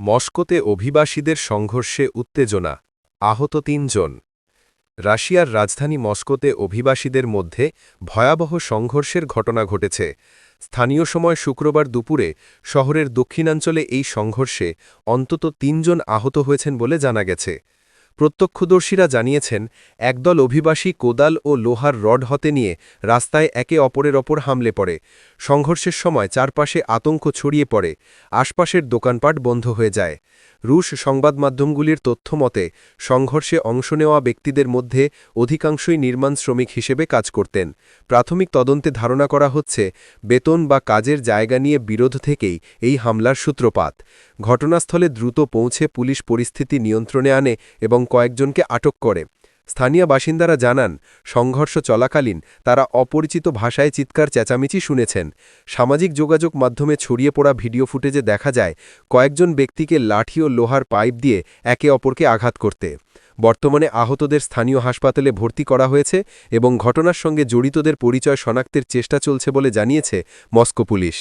মস্কোতে অভিবাসীদের সংঘর্ষে উত্তেজনা, আহত তিনজন। রাশিয়ার রাজধানী মস্কোতে অভিবাসীদের মধ্যে ভয়াবহ সংঘর্ষের ঘটনা ঘটেছে। স্থানীয় সময় শুক্রবার দুপুরে শহরের দক্ষিণাঞ্চলে এই সংঘর্ষে অন্তত তিনজন আহত হয়েছেন বলে জানা গেছে। প্রত্যক্ষদর্শীরা জানিয়েছেন, একদল অভিবাসী কোদাল ও লোহার রড হতে নিয়ে রাস্তায় একে অপরের ওপর হামলে পড়ে। সংঘর্ষের সময় চারপাশে আতঙ্ক ছড়িয়ে পড়ে। আশপাশের দোকানপাট বন্ধ হয়ে যায়। রুশ সংবাদ মাধ্যমগুলির তথ্য মতে, সংঘর্ষে অংশ নেওয়া ব্যক্তিদের মধ্যে অধিকাংশই নির্মাণ শ্রমিক হিসেবে কাজ করতেন। প্রাথমিক তদন্তে ধারণা করা হচ্ছে, বেতন বা কাজের জায়গা নিয়ে বিরোধ থেকেই এই হামলার সূত্রপাত। ঘটনাস্থলে দ্রুত পৌঁছে পুলিশ পরিস্থিতি নিয়ন্ত্রণে আনে এবং কয়েকজনকে আটক করে। স্থানীয় বাসিন্দারা জানান, সংঘর্ষ চলাকালীন তারা অপরিচিত ভাষায় চিৎকার চেঁচামেচি শুনেছেন। সামাজিক যোগাযোগ মাধ্যমে ছড়িয়ে পড়া ভিডিও ফুটেজে দেখা যায়, কয়েকজন ব্যক্তিকে লাঠি ও লোহার পাইপ দিয়ে একে অপরকে আঘাত করতে। বর্তমানে আহতদের স্থানীয় হাসপাতালে ভর্তি করা হয়েছে এবং ঘটনার সঙ্গে জড়িতদের পরিচয় শনাক্তের চেষ্টা চলছে বলে জানিয়েছে মস্কো পুলিশ।